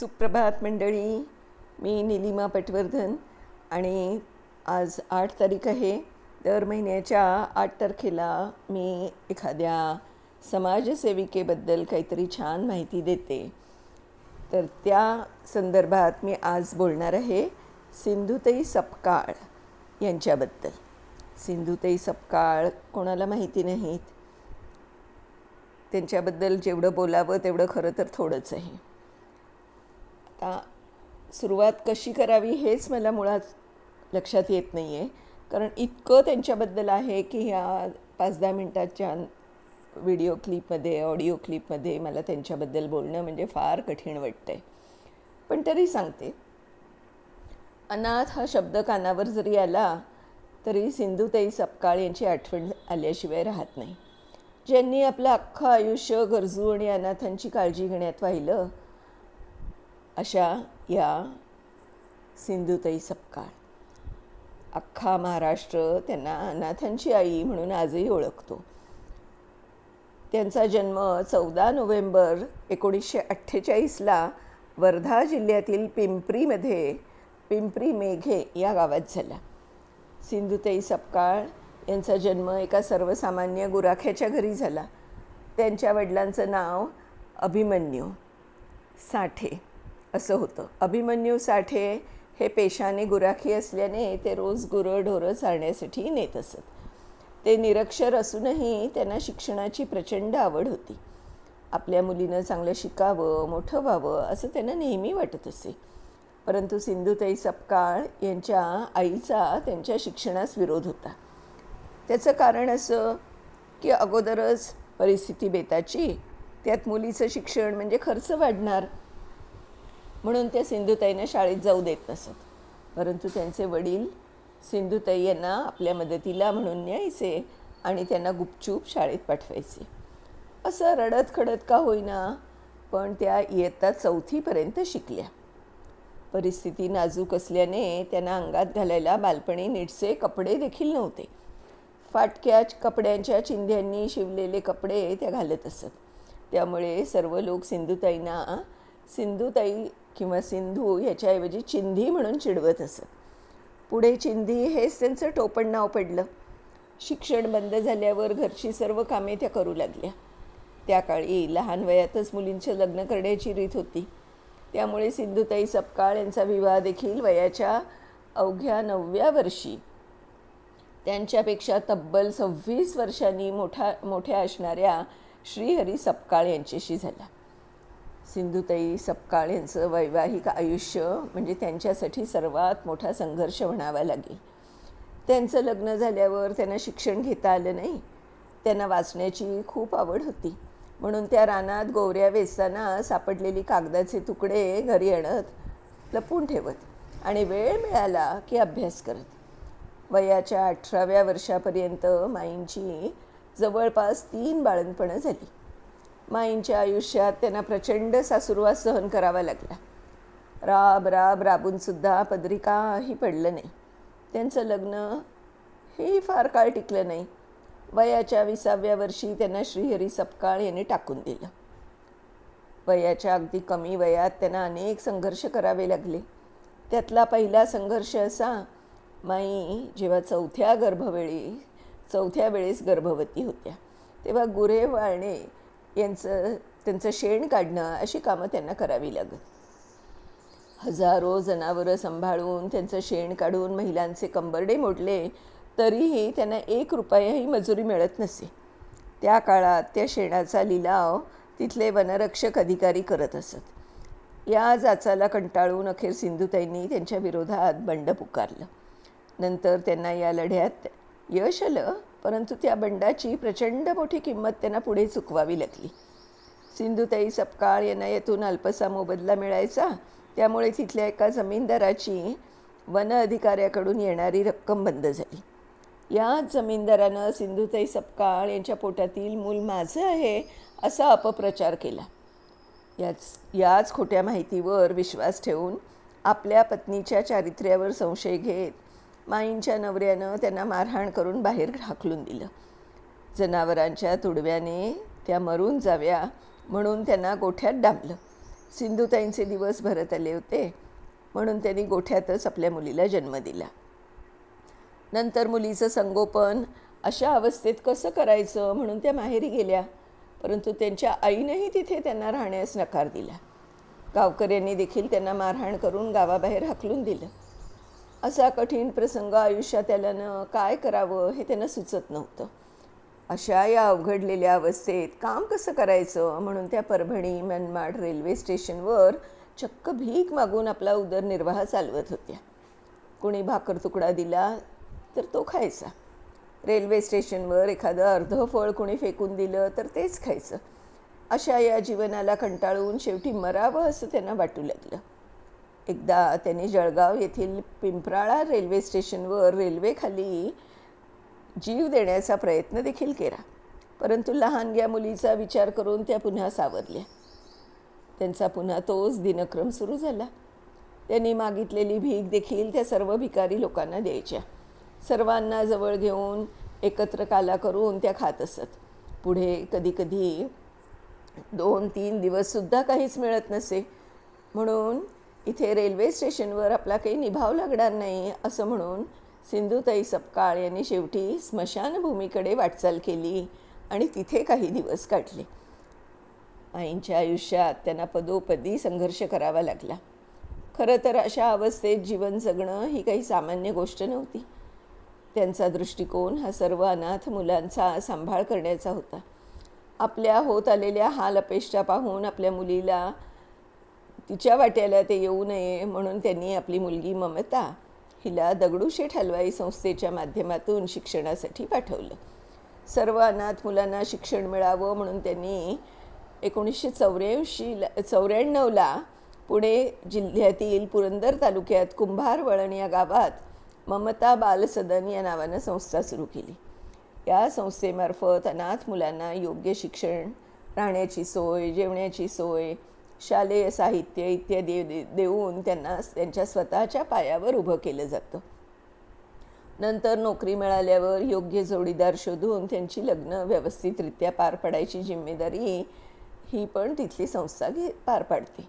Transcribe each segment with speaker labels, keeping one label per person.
Speaker 1: सुप्रभात मंडळी. मी निलिमा पटवर्धन आणि आज आठ तारीख आहे. दर महिन्याच्या आठ तारखेला मी एखाद्या समाजसेविकेबद्दल काहीतरी छान माहिती देते. तर त्या संदर्भात मी आज बोलणार आहे सिंधुताई सपकाळ यांच्याबद्दल. सिंधुताई सपकाळ कोणाला माहिती नाहीत? त्यांच्याबद्दल जेवढं बोलावं तेवढं खरं तर थोडंच आहे. आता सुरुवात कशी करावी हेच मला मुळात लक्षात येत नाही आहे कारण इतकं त्यांच्याबद्दल आहे की ह्या पाच दहा मिनटाच्या व्हिडिओ क्लिपमध्ये ऑडिओ क्लिपमध्ये मला त्यांच्याबद्दल बोलणं म्हणजे फार कठीण वाटतं आहे पण तरी सांगते. अनाथ हा शब्द कानावर जरी आला तरी सिंधुताई सपकाळ यांची आठवण आल्याशिवाय राहत नाही. ज्यांनी आपलं अख्खं आयुष्य गरजू आणि अनाथांची काळजी घेण्यात वाहिलं अशा या सिंधुताई सपकाळ. अख्खा महाराष्ट्र त्यांना अनाथांची आई म्हणून आजही ओळखतो. त्यांचा जन्म चौदा नोव्हेंबर एकोणीसशे अठ्ठेचाळीसला वर्धा जिल्ह्यातील पिंपरीमध्ये पिंपरी मेघे या गावात झाला. सिंधुताई सपकाळ यांचा जन्म एका सर्वसामान्य गुराख्याच्या घरी झाला. त्यांच्या वडिलांचं नाव अभिमन्यू साठे. असं होतं. अभिमन्यू साठे हे पेशाने गुराखी असल्याने ते रोज गुरं ढोरं चालण्यासाठी नेत असत. ते निरक्षर असूनही त्यांना शिक्षणाची प्रचंड आवड होती. आपल्या मुलीनं चांगलं शिकावं मोठं व्हावं असं त्यांना नेहमी वाटत असे. परंतु सिंधुताई सपकाळ यांच्या आईचा त्यांच्या शिक्षणास विरोध होता. त्याचं कारण असं की अगोदरच परिस्थिती बेताची. त्यात मुलीचं शिक्षण म्हणजे खर्च वाढणार. म्हणून त्या सिंधुताईंना शाळेत जाऊ देत नसत. परंतु त्यांचे वडील सिंधुताई यांना आपल्या मदतीला म्हणून न्यायचे आणि त्यांना गुपचूप शाळेत पाठवायचे. असं रडत खडत का होईना पण त्या इयत्ता चौथीपर्यंत शिकल्या. परिस्थिती नाजूक असल्याने त्यांना अंगात घालायला बालपणी नीटचे कपडे देखील नव्हते. फाटक्या कपड्यांच्या चिंध्यांनी शिवलेले कपडे त्या घालत असत. त्यामुळे सर्व लोक सिंधुताईंना सिंधुताई किंवा सिंधू ह्याच्याऐवजी चिंधी म्हणून चिडवत असत. पुढे चिंधी हेच त्यांचं टोपण नाव पडलं. शिक्षण बंद झाल्यावर घरची सर्व कामे त्या करू लागल्या. त्या काळी लहान वयातच मुलींचे लग्न करण्याची रीत होती. त्यामुळे सिंधुताई सपकाळ यांचा विवाह देखील वयाच्या अवघ्या नवव्या वर्षी. त्यांच्यापेक्षा तब्बल सव्वीस वर्षांनी मोठा मोठ्या असणाऱ्या श्रीहरी सपकाळ यांच्याशी झाला. सिंधुताई सपकाळ यांचं वैवाहिक आयुष्य म्हणजे त्यांच्यासाठी सर्वात मोठा संघर्ष म्हणावा लागेल. त्यांचं लग्न झाल्यावर त्यांना शिक्षण घेता आलं नाही. त्यांना वाचण्याची खूप आवड होती. म्हणून त्या रानात गोवऱ्या वेचताना सापडलेली कागदाचे तुकडे घरी आणत लपून ठेवत आणि वेळ मिळाला की अभ्यास करत. वयाच्या अठराव्या वर्षापर्यंत माईंची जवळपास तीन बाळणपणं झाली. माईंच्या आयुष्यात त्यांना प्रचंड सासुरवास सहन करावा लागला. राब राब राबूनसुद्धा पदरी काही पडलं नाही. त्यांचं लग्न हे फार काळ टिकलं नाही. वयाच्या विसाव्या वर्षी त्यांना श्रीहरी सपकाळ यांनी टाकून दिलं. वयाच्या अगदी कमी वयात त्यांना अनेक संघर्ष करावे लागले. त्यातला पहिला संघर्ष असा माई जेव्हा चौथ्या गर्भवेळी चौथ्या वेळेस गर्भवती होत्या तेव्हा गुरे वाळणे यांचं त्यांचं शेण काढणं अशी कामं त्यांना करावी लागत. हजारो जनावरं सांभाळून त्यांचं शेण काढून महिलांचे कंबरडे मोडले तरीही त्यांना एक रुपयाही मजुरी मिळत नसे. त्या काळात त्या शेणाचा लिलाव तिथले वनरक्षक अधिकारी करत असत. या जाचाला कंटाळून अखेर सिंधुताईंनी त्यांच्या विरोधात बंड पुकारलं. नंतर त्यांना या लढ्यात यश आलं. परंतु त्या बंडाची प्रचंड मोठी किंमत त्यांना पुढे चुकवावी लागली. सिंधुताई सपकाळ यांना यातून अल्पसा मोबदला मिळायचा. त्यामुळे तिथल्या एका जमीनदाराची वन अधिकाऱ्याकडून येणारी रक्कम बंद झाली. याच जमीनदारानं सिंधुताई सपकाळ यांच्या पोटातील मूल माझं आहे असा अपप्रचार केला. याच याच खोट्या माहितीवर विश्वास ठेवून आपल्या पत्नीच्या चारित्र्यावर संशय घेत माईंच्या नवऱ्यानं त्यांना मारहाण करून बाहेर हाकलून दिलं. जनावरांच्या तुडव्याने त्या मरून जाव्या म्हणून त्यांना गोठ्यात डांबलं. सिंधुताईंचे दिवस भरत आले होते म्हणून त्यांनी गोठ्यातच आपल्या मुलीला जन्म दिला. नंतर मुलीचं संगोपन अशा अवस्थेत कसं करायचं म्हणून त्या माहेरी गेल्या परंतु त्यांच्या आईनेही तिथे त्यांना राहण्यास नकार दिला. गावकऱ्यांनी देखील त्यांना मारहाण करून गावाबाहेर हाकलून दिलं. असा कठीण प्रसंग आयुष्यात आल्यानं काय करावं हे त्यांना सुचत नव्हतं. अशा या अवघडलेल्या अवस्थेत काम कसं करायचं म्हणून त्या परभणी मनमाड रेल्वे स्टेशनवर चक्क भीक मागून आपला उदरनिर्वाह चालवत होत्या. कोणी भाकर तुकडा दिला तर तो खायचा. रेल्वे स्टेशनवर एखादं अर्ध फळ कोणी फेकून दिलं तर तेच खायचं. अशा या जीवनाला कंटाळून शेवटी मरावं असं त्यांना वाटू लागलं. एकदा त्याने जळगाव येथील पिंपराळा रेल्वे स्टेशनवर रेल्वेखाली जीव देण्याचा प्रयत्न देखील केला. परंतु लहानग्या मुलीचा विचार करून त्या पुन्हा सावरल्या. त्यांचा पुन्हा तोच दिनक्रम सुरू झाला. त्यांनी मागितलेली भीक देखील त्या सर्व भिकारी लोकांना द्यायच्या. सर्वांना जवळ घेऊन एकत्र काला करून त्या खात असत. पुढे कधीकधी दोन तीन दिवससुद्धा काहीच मिळत नसे. म्हणून इथे रेल्वे स्टेशनवर आपला काही निभाव लागणार नाही असं म्हणून सिंधुताई सपकाळ यांनी शेवटी स्मशानभूमीकडे वाटचाल केली आणि तिथे काही दिवस काढले. आईंच्या आयुष्यात त्यांना पदोपदी संघर्ष करावा लागला. खरं तर अशा अवस्थेत जीवन जगणं ही काही सामान्य गोष्ट नव्हती. त्यांचा दृष्टिकोन हा सर्व अनाथ मुलांचा सांभाळ करण्याचा होता. आपल्या होत आलेल्या हाल अपेक्षा पाहून आपल्या मुलीला तिच्या वाट्याला ते येऊ नये म्हणून त्यांनी आपली मुलगी ममता हिला दगडूशेठ हलवाई संस्थेच्या माध्यमातून शिक्षणासाठी पाठवलं. सर्व अनाथ मुलांना शिक्षण मिळावं म्हणून त्यांनी एकोणीसशे चौऱ्याऐंशीला चौऱ्याण्णवला पुणे जिल्ह्यातील पुरंदर तालुक्यात कुंभार वळण या गावात ममता बालसदन या नावानं संस्था सुरू केली. या संस्थेमार्फत अनाथ मुलांना योग्य शिक्षण राहण्याची सोय जेवण्याची सोय शालेय साहित्य इत्यादी दे देऊन त्यांना त्यांच्या स्वतःच्या पायावर उभं केलं जातं. नंतर नोकरी मिळाल्यावर योग्य जोडीदार शोधून त्यांची लग्न व्यवस्थितरित्या पार पाडायची जिम्मेदारी ही पण तिथली संस्था घे पार पाडते.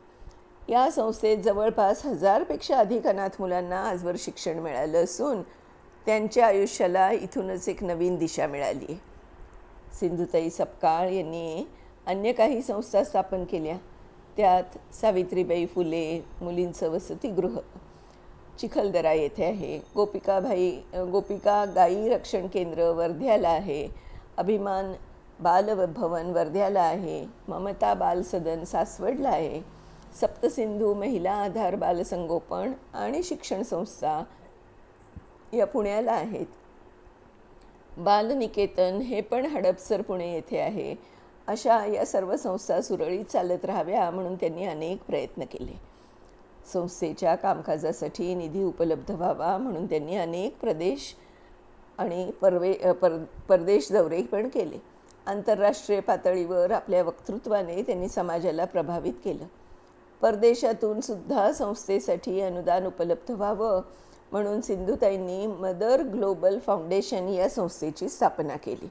Speaker 1: या संस्थेत जवळपास हजारपेक्षा अधिक अनाथ मुलांना आजवर शिक्षण मिळालं असून त्यांच्या आयुष्याला इथूनच एक नवीन दिशा मिळाली आहे. सिंधुताई सपकाळ यांनी अन्य काही संस्था स्थापन केल्या. त्यात सावित्रीबाई फुले मुलींचं वसतिगृह चिखलदरा येथे आहे. गोपिकाभाई गोपिका गाई रक्षण केंद्र वर्ध्याला आहे. अभिमान बालभवन वर्ध्याला आहे. ममता बालसदन सासवडला आहे. सप्तसिंधू महिला आधार बालसंगोपन आणि शिक्षण संस्था या पुण्याला आहेत. बालनिकेतन हे पण हडपसर पुणे येथे आहे. अशा या सर्व संस्था सुरळीत चालत राहाव्या म्हणून त्यांनी अनेक प्रयत्न केले. संस्थेच्या कामकाजासाठी निधी उपलब्ध व्हावा म्हणून त्यांनी अनेक प्रदेश आणि परवे पर परदेश दौरे पण केले. आंतरराष्ट्रीय पातळीवर आपल्या वक्तृत्वाने त्यांनी समाजाला प्रभावित केलं. परदेशातून सुद्धा संस्थेसाठी अनुदान उपलब्ध व्हावं म्हणून सिंधुताईंनी मदर ग्लोबल फाउंडेशन या संस्थेची स्थापना केली.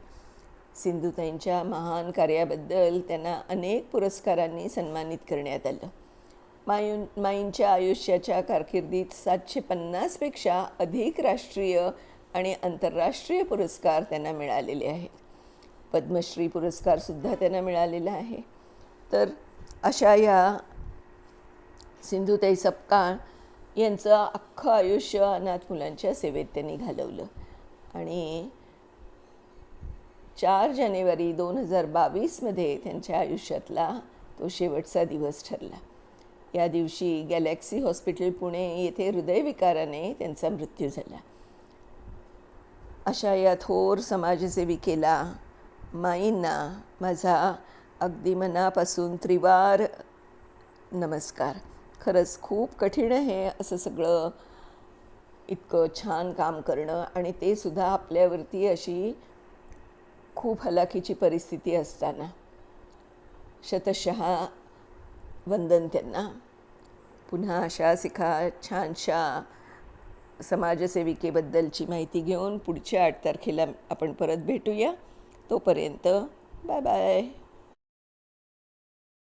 Speaker 1: सिंधुताईंच्या महान कार्याबद्दल त्यांना अनेक पुरस्कारांनी सन्मानित करण्यात आलं. मायू माईंच्या आयुष्याच्या कारकिर्दीत सातशे पन्नासपेक्षा अधिक राष्ट्रीय आणि आंतरराष्ट्रीय पुरस्कार त्यांना मिळालेले आहेत. पद्मश्री पुरस्कारसुद्धा त्यांना मिळालेला आहे. तर अशा या सिंधुताई सपकाळ यांचं अख्खं आयुष्य अनाथ मुलांच्या सेवेत त्यांनी घालवलं. आणि चार जानेवारी दोन हजार बावीसमध्ये त्यांच्या आयुष्यातला तो शेवटचा दिवस ठरला. या दिवशी गॅलेक्सी हॉस्पिटल पुणे येथे हृदयविकाराने त्यांचा मृत्यू झाला. अशा या थोर समाजसेविकेला माईंना माझा अगदी मनापासून त्रिवार नमस्कार. खरंच खूप कठीण आहे असं सगळं इतकं छान काम करणं आणि ते सुद्धा आपल्यावरती अशी खूप हलाखीची परिस्थिती असताना शतशः वंदन त्यांना. पुन्हा अशा शिखा छानशा समाजसेविकेबद्दलची माहिती घेऊन पुढच्या आठ तारखेला आपण परत भेटूया. तोपर्यंत बाय बाय.